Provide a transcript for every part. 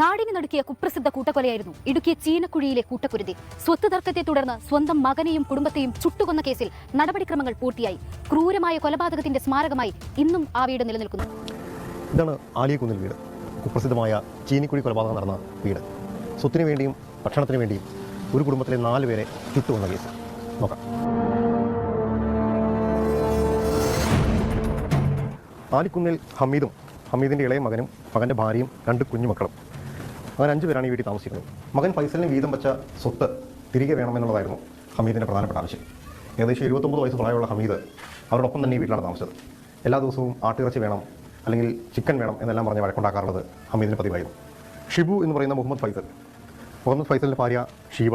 നാടിന് നടുക്കിയ കുപ്രസിദ്ധ കൂട്ടക്കൊലയായിരുന്നു ഇടുക്കി ചീനക്കുഴിയിലെ കൂട്ടക്കുരുതി. സ്വത്ത് തർക്കത്തെ തുടർന്ന് സ്വന്തം മകനെയും കുടുംബത്തെയും ചുട്ടുകൊന്ന കേസിൽ നടപടിക്രമങ്ങൾ പൂർത്തിയായി. ക്രൂരമായ കൊലപാതകത്തിന്റെ സ്മാരകമായി ഇന്നും ആ വീട് നിലനിൽക്കുന്നു. ഇതാണ് ആലിയക്കുന്നിൽ വീട്. കുപ്രസിദ്ധമായ ചീനിക്കുഴി കൊലപാതകം നടന്ന വീട്. സ്വത്തിന് വേണ്ടിയും ഭക്ഷണത്തിന് വേണ്ടിയും ഒരു കുടുംബത്തിലെ നാല് പേരെ ചുട്ടുകൊന്ന കേസ്. നോക്കാം. ആലിക്കുന്നിൽ ഹമീദും ഹമീദിന്റെ ഇളയ മകനും മകന്റെ ഭാര്യയും രണ്ട് കുഞ്ഞുമക്കളും. അങ്ങനെ അഞ്ച് പേരാണ് ഈ വീട്ടിൽ താമസിക്കുന്നത്. മകൻ ഫൈസലിന് വീതം വെച്ച സ്വത്ത് തിരികെ വേണമെന്നുള്ളതായിരുന്നു ഹമീദിന്റെ പ്രധാനപ്പെട്ട ആവശ്യം. ഏകദേശം ഇരുപത്തൊമ്പത് വയസ്സ് പ്രായമുള്ള ഹമീദ് അവരോടൊപ്പം തന്നെ ഈ വീട്ടിലാണ് താമസിച്ചത്. എല്ലാ ദിവസവും ആട്ടിറച്ചി വേണം അല്ലെങ്കിൽ ചിക്കൻ വേണം എന്നെല്ലാം പറഞ്ഞ് വഴക്കുണ്ടാക്കാറുള്ളത് ഹമീദിന് പതിവായിരുന്നു. ഷിബു എന്ന് പറയുന്ന മുഹമ്മദ് ഫൈസൽ. മുഹമ്മദ് ഫൈസലിന്റെ ഭാര്യ ഷീബ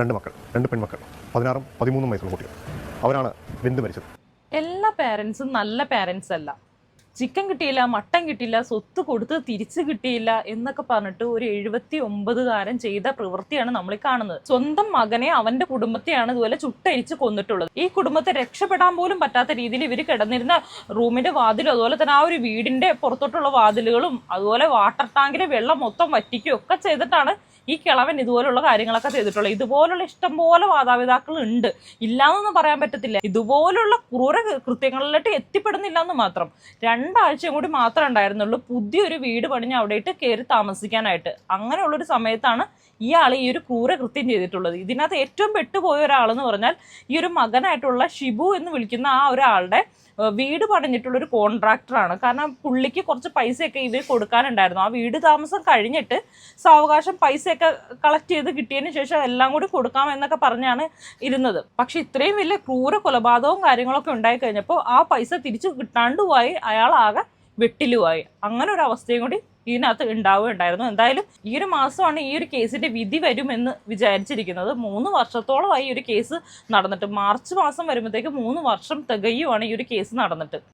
രണ്ട് മക്കൾ രണ്ട് പെൺമക്കൾ പതിനാറും പതിമൂന്നും വയസ്സുള്ള കുട്ടികൾ. അവരാണ് വെന്ത് മരിച്ചത്. എല്ലാ പേരൻസും നല്ല പേരൻസ് അല്ല. ചിക്കൻ കിട്ടിയില്ല മട്ടൻ കിട്ടിയില്ല സ്വത്ത് കൊടുത്ത് തിരിച്ചു കിട്ടിയില്ല എന്നൊക്കെ പറഞ്ഞിട്ട് ഒരു എഴുപത്തി ഒമ്പതുകാരൻ ചെയ്ത പ്രവൃത്തിയാണ് നമ്മൾ കാണുന്നത്. സ്വന്തം മകനെ അവന്റെ കുടുംബത്തെയാണ് ഇതുപോലെ ചുട്ടരിച്ച് കൊന്നിട്ടുള്ളത്. ഈ കുടുംബത്തെ രക്ഷപ്പെടാൻ പോലും പറ്റാത്ത രീതിയിൽ ഇവർ കിടന്നിരുന്ന റൂമിന്റെ വാതിലും അതുപോലെ തന്നെ ആ ഒരു വീടിന്റെ പുറത്തോട്ടുള്ള വാതിലുകളും അതുപോലെ വാട്ടർ ടാങ്കിലെ വെള്ളം മൊത്തം വറ്റിക്കുകയും ഒക്കെ ചെയ്തിട്ടാണ് ഈ കിളവൻ ഇതുപോലുള്ള കാര്യങ്ങളൊക്കെ ചെയ്തിട്ടുള്ളത്. ഇതുപോലുള്ള ഇഷ്ടംപോലെ മാതാപിതാക്കൾ ഉണ്ട്. ഇല്ലാന്നൊന്നും പറയാൻ പറ്റത്തില്ല. ഇതുപോലുള്ള ക്രൂര കൃത്യങ്ങളിലോട്ട് എത്തിപ്പെടുന്നില്ല എന്ന് മാത്രം. രണ്ടാഴ്ചയും കൂടി മാത്രമേ ഉണ്ടായിരുന്നുള്ളൂ. പുതിയൊരു വീട് പണിഞ്ഞ് അവിടെയിട്ട് കയറി താമസിക്കാനായിട്ട്. അങ്ങനെയുള്ളൊരു സമയത്താണ് ഇയാൾ ഈ ഒരു ക്രൂര കൃത്യം ചെയ്തിട്ടുള്ളത്. ഇതിനകത്ത് ഏറ്റവും പെട്ടുപോയ ഒരാളെന്ന് പറഞ്ഞാൽ ഈ ഒരു മകനായിട്ടുള്ള ഷിബു എന്ന് വിളിക്കുന്ന ആ ഒരാളുടെ വീട് പണിഞ്ഞിട്ടുള്ള ഒരു കോൺട്രാക്ടറാണ്. കാരണം പുള്ളിക്ക് കുറച്ച് പൈസയൊക്കെ ഇവർ കൊടുക്കാനുണ്ടായിരുന്നു. ആ വീട് താമസം കഴിഞ്ഞിട്ട് സാവകാശം പൈസയൊക്കെ കളക്ട് ചെയ്ത് കിട്ടിയതിന് ശേഷം എല്ലാം കൂടി കൊടുക്കാം എന്നൊക്കെ പറഞ്ഞാണ് ഇരുന്നത്. പക്ഷെ ഇത്രയും വലിയ ക്രൂര കൊലപാതകവും കാര്യങ്ങളൊക്കെ ഉണ്ടായി കഴിഞ്ഞപ്പോൾ ആ പൈസ തിരിച്ചു കിട്ടാണ്ടുമായി അയാൾ ആകെ വെട്ടിലുമായി അങ്ങനെ ഒരു അവസ്ഥയും കൂടി ഇതിനകത്ത് ഉണ്ടാവുകയുണ്ടായിരുന്നു. എന്തായാലും ഈ ഒരു മാസമാണ് ഈ ഒരു കേസിന്റെ വിധി വരുമെന്ന് വിചാരിച്ചിരിക്കുന്നത്. മൂന്ന് വർഷത്തോളമായി ഈ ഒരു കേസ് നടന്നിട്ട്. മാർച്ച് മാസം വരുമ്പോഴത്തേക്ക് മൂന്ന് വർഷം തികയുമാണ് ഈ ഒരു കേസ് നടന്നിട്ട്.